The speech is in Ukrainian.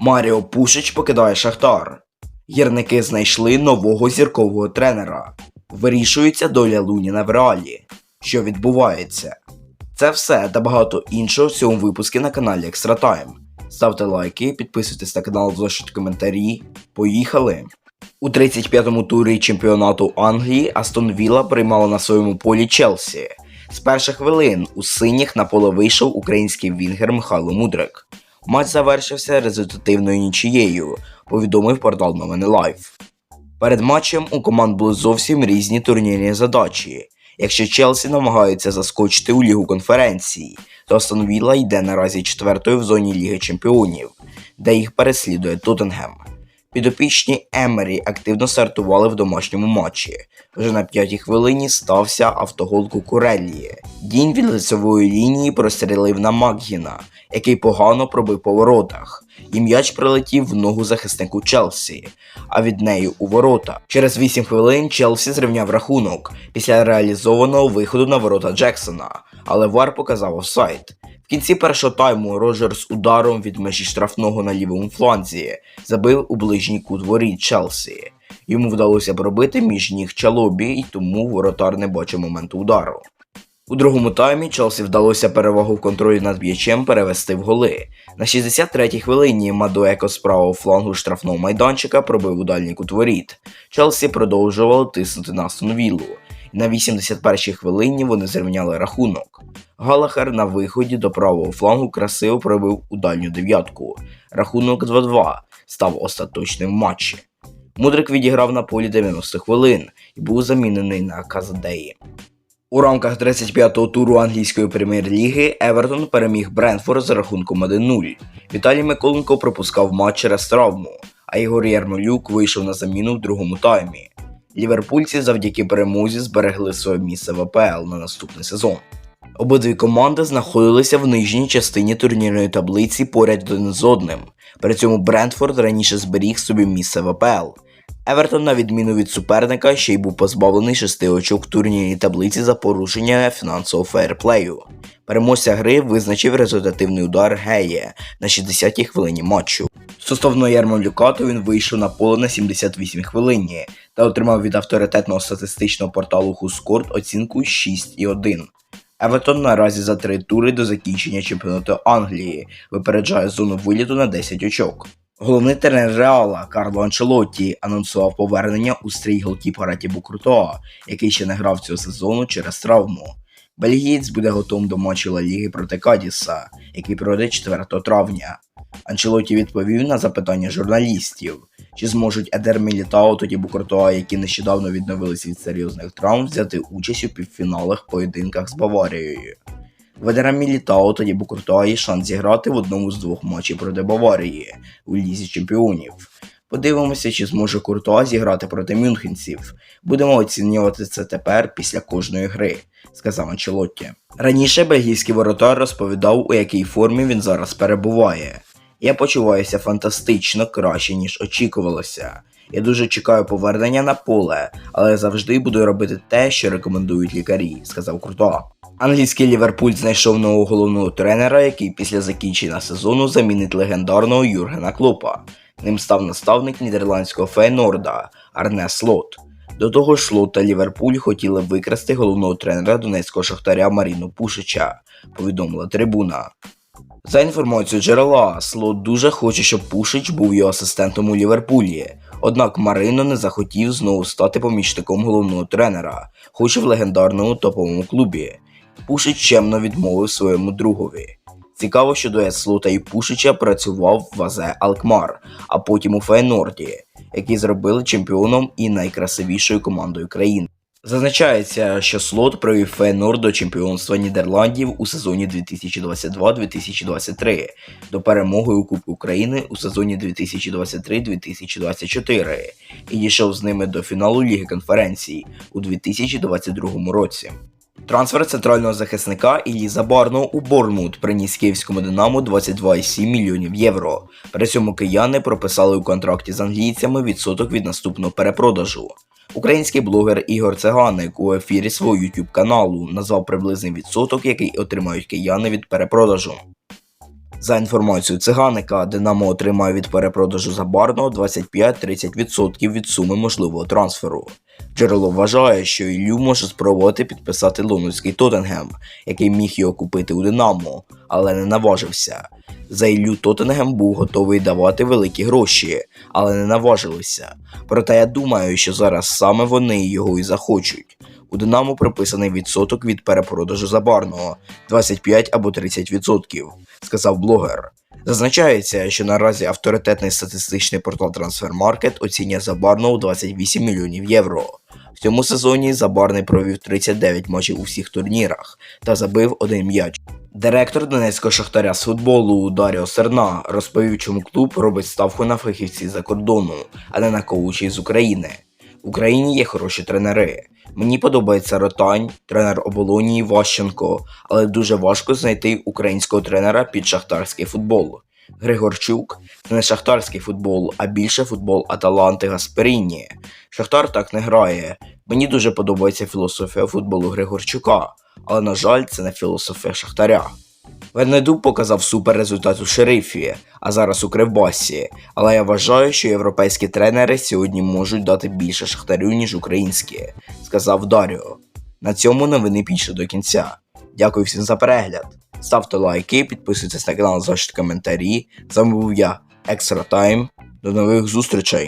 Маріо Пушич покидає Шахтар. Гірники знайшли нового зіркового тренера. Вирішується доля Луніна в реалі. Що відбувається? Це все та багато іншого в цьому випуску на каналі Time. Ставте лайки, підписуйтесь на канал, залишіть коментарі. Поїхали! У 35-му турі чемпіонату Англії Астон Вілла приймала на своєму полі Челсі. З перших хвилин у синіх на поле вийшов український вінгер Михайло Мудрик. Матч завершився результативною нічією, повідомив портал Новини Лайв. Перед матчем у команд були зовсім різні турнірні задачі. Якщо Челсі намагається заскочити у лігу конференції, то Астон Вілла йде наразі четвертою в зоні Ліги Чемпіонів, де їх переслідує Тоттенгем. Підопічні Емері активно стартували в домашньому матчі. Вже на п'ятій хвилині стався автогол Кукуреллі. Дінь від лицевої лінії прострілив на Макгіна, який погано пробив по воротах, і м'яч прилетів в ногу захиснику Челсі, а від неї у ворота. Через 8 хвилин Челсі зрівняв рахунок після реалізованого виходу на ворота Джексона, але Вар показав офсайд. В кінці першого тайму Роджерс ударом від межі штрафного на лівому фланзі забив у ближній кут воріт Челсі. Йому вдалося пробити між ніг Чалобі, і тому воротар не бачив моменту удару. У другому таймі Челсі вдалося перевагу в контролі над м'ячем перевести в голи. На 63-й хвилині Мадуеко з правого флангу штрафного майданчика пробив у дальній кут воріт. Челсі продовжувало тиснути на Астон. На 81-й хвилині вони зрівняли рахунок. Галахер на виході до правого флангу красиво пробив у дальню дев'ятку. Рахунок 2-2 став остаточним в матчі. Мудрик відіграв на полі 90 хвилин і був замінений на Казадеї. У рамках 35-го туру англійської прем'єр-ліги Евертон переміг Бренфорд з рахунком 1-0. Віталій Миколенко пропускав матч через травму, а Ігор Ярмолюк вийшов на заміну в другому таймі. Ліверпульці завдяки перемозі зберегли своє місце в АПЛ на наступний сезон. Обидві команди знаходилися в нижній частині турнірної таблиці поряд один з одним. При цьому Брентфорд раніше зберіг собі місце в АПЛ. Евертон, на відміну від суперника, ще й був позбавлений шести очок в турнірній таблиці за порушення фінансового фейерплею. Переможця гри визначив результативний удар Геє на 60-й хвилині матчу. Стосовно Ярмолюка, то він вийшов на поле на 78 хвилині та отримав від авторитетного статистичного порталу Хускорт оцінку 6,1. Евертон наразі за три тури до закінчення чемпіонату Англії випереджає зону виліту на 10 очок. Головний тренер Реала Карло Анчелотті анонсував повернення у стрій голкіпера Тібу Куртоа, який ще не грав цього сезону через травму. Бельгієць буде готовим до матчу Ла Ліги проти Кадіса, який пройде 4 травня. Анчелотті відповів на запитання журналістів, чи зможуть Едер Мілітао та Тібу Куртоа, які нещодавно відновилися від серйозних травм, взяти участь у півфіналах поєдинках з Баварією. Ведера Мілітао тоді Букуртуа є шанс зіграти в одному з двох матчів проти Баварії у Лізі Чемпіонів. Подивимося, чи зможе Куртуа зіграти проти мюнхенців. Будемо оцінювати це тепер після кожної гри, сказав Анчелотті. Раніше бельгійський воротар розповідав, у якій формі він зараз перебуває. Я почуваюся фантастично краще, ніж очікувалося. Я дуже чекаю повернення на поле, але завжди буду робити те, що рекомендують лікарі, сказав Куртуа. Англійський Ліверпуль знайшов нового головного тренера, який після закінчення сезону замінить легендарного Юргена Клопа. Ним став наставник нідерландського Фейнорда Арне Слот. До того ж, Слот та Ліверпуль хотіли викрасти головного тренера донецького шахтаря Маріну Пушича, повідомила трибуна. За інформацією джерела, Слот дуже хоче, щоб Пушич був його асистентом у Ліверпулі. Однак Марино не захотів знову стати помічником головного тренера, хоч і в легендарному топовому клубі. Пушич чемно відмовив своєму другові. Цікаво, що дует Слота і Пушича працював в Азе Алкмар, а потім у Фейнорді, які зробили чемпіоном і найкрасивішою командою країни. Зазначається, що слот провів Фейнорд до чемпіонства Нідерландів у сезоні 2022-2023 до перемоги у Кубку України у сезоні 2023-2024 і дійшов з ними до фіналу Ліги конференцій у 2022 році. Трансфер центрального захисника Іллі Забарного у Борнмут приніс київському Динамо 22,7 мільйонів євро. При цьому кияни прописали у контракті з англійцями відсоток від наступного перепродажу. Український блогер Ігор Цеганик у ефірі свого YouTube каналу назвав приблизний відсоток, який отримають кияни від перепродажу. За інформацією циганика, Динамо отримає від перепродажу Забарного 25-30% від суми можливого трансферу. Джерело вважає, що Іллю може спробувати підписати лондонський Тоттенгем, який міг його купити у Динамо, але не наважився. За Іллю Тоттенгем був готовий давати великі гроші, але не наважилися. Проте я думаю, що зараз саме вони його і захочуть. У Динамо приписаний відсоток від перепродажу Забарного 25 або 30%, сказав блогер. Зазначається, що наразі авторитетний статистичний портал Transfermarkt оцінює Забарного у 28 мільйонів євро. В цьому сезоні Забарний провів 39 матчів у всіх турнірах та забив один м'яч. Директор Донецького шахтаря з футболу Даріо Серна розповів, чому клуб робить ставку на фахівців за кордону, а не на коучів з України. В Україні є хороші тренери. Мені подобається Ротань, тренер оболонії Ващенко, але дуже важко знайти українського тренера під шахтарський футбол. Григорчук це не шахтарський футбол, а більше футбол Аталанти Гасперіні. Шахтар так не грає. Мені дуже подобається філософія футболу Григорчука, але на жаль, це не філософія Шахтаря. Венедуб показав супер результат у шерифі, а зараз у Кривбасі. Але я вважаю, що європейські тренери сьогодні можуть дати більше шахтарю, ніж українські, сказав Даріо. На цьому новини більше до кінця. Дякую всім за перегляд. Ставте лайки, підписуйтесь на канал, залиште коментарі. З вами був я, Екстра Тайм. До нових зустрічей!